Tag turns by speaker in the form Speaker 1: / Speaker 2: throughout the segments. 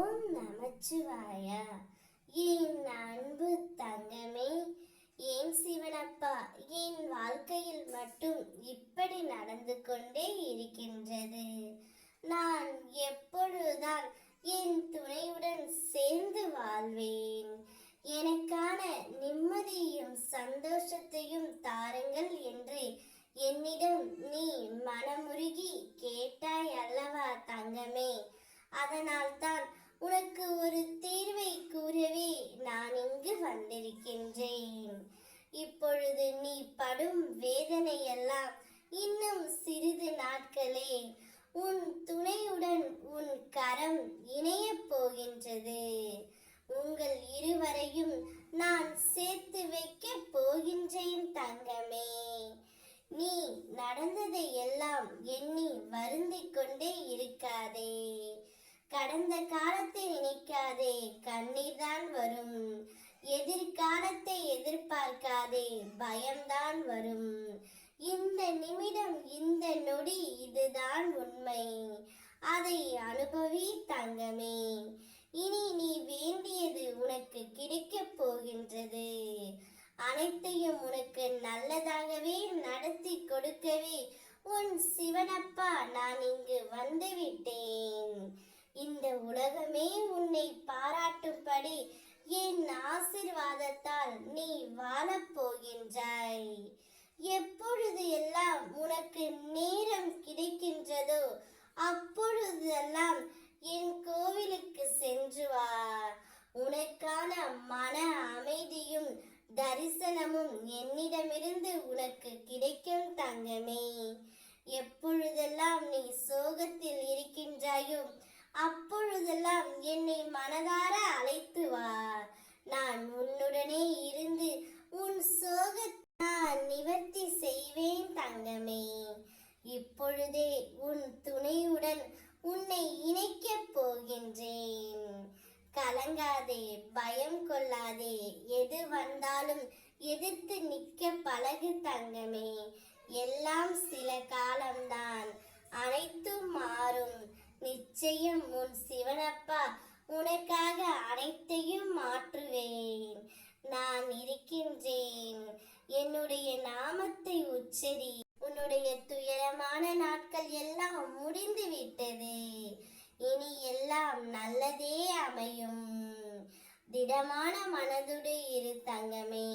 Speaker 1: ஓம் நமச்சிவாய. என் அன்பு தங்கமே ஏன் சிவனப்பா என் வாழ்க்கையில் மட்டும் இப்படி நடந்து கொண்டே இருக்கின்றது. நான் எப்பொழுதுதான் என் துணையுடன் சேர்ந்து வாழ்வேன். எனக்கான நிம்மதியையும் சந்தோஷத்தையும் தாருங்கள் என்று என்னிடம் நீ மனமுருகி கேட்டாய் அல்லவா தங்கமே. அதனால்தான் உனக்கு ஒரு தீர்வை கூறவே நான் இங்கு வந்திருக்கின்றேன். இப்பொழுது நீ படும் வேதனையெல்லாம் இன்னும் சிறிது நாட்களே உன் துணையுடன் உன் கரம் இணையப் போகின்றது. உங்கள் இருவரையும் நான் சேர்த்து வைக்கப் போகின்றேன் தங்கமே. நீ நடந்ததை எல்லாம் எண்ணி வருந்திக் கொண்டே இருக்காதே. கடந்த காலத்தை நினைக்காதே கண்ணீர் தான் வரும். எதிர்காலத்தை எதிர்பார்க்காதே பயம்தான் வரும். இந்த நிமிடம் இந்த நொடி இதுதான் உண்மை. அதை அனுபவி தங்கமே. இனி நீ வேண்டியது உனக்கு கிடைக்கப் போகின்றது. அனைத்தையும் உனக்கு நல்லதாகவே நடத்தி கொடுக்கவே உன் சிவனப்பா நான் இங்கு வந்துவிட்டேன் விட்டேன் இந்த உலகமே உன்னை பாராட்டும்படி என் ஆசிர்வாதத்தால் நீ வாழப்போகின்றாய். எப்பொழுது எல்லாம் உனக்கு நேரம் கிடைக்கின்றதோ அப்பொழுதெல்லாம் என் கோவிலுக்கு சென்று வா. உனக்கான மன அமைதியும் தரிசனமும் என்னிடமிருந்து உனக்கு கிடைக்கும் தங்கமே. எப்பொழுதெல்லாம் நீ சோகத்தில் இருக்கின்றாயோ அப்பொழுதெல்லாம் என்னை மனதார அழைத்து வா நான் உன்னுடனே இருந்து உன் சோகத்தை நான் நிவர்த்தி செய்வேன் தங்கமே பொழுதே உன் துணையுடன் உன்னை இணைக்கப் போகின்றேன். கலங்காதே பயம் கொள்ளாதே எது வந்தாலும் எதிர்த்து நிற்க பழகு தங்கமே. எல்லாம் சில காலம்தான் அனைத்தும் மாறும். நிச்சயம் உன் சிவனப்பா உனக்காக அனைத்தையும் மாற்றுவேன். நான் இருக்கின்றேன் என்னுடைய நாமத்தை உச்சரி உன்னுடைய துயரமான நாட்கள் எல்லாம் முடிந்து விட்டது இனி எல்லாம் நல்லதே அமையும். திடமான மனதுடு இரு தங்கமே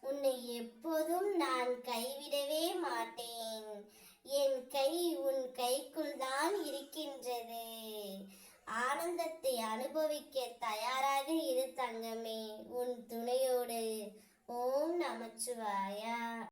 Speaker 1: உன்னை எப்போதும் நான் கைவிடவே மாட்டேன். என் கை உன் கைக்குள் தான் இருக்கின்றது. ஆனந்தத்தை அனுபவிக்க தயாராக இரு தங்கமே உன் துணையோடு. ஓம் நமச்சிவாயா.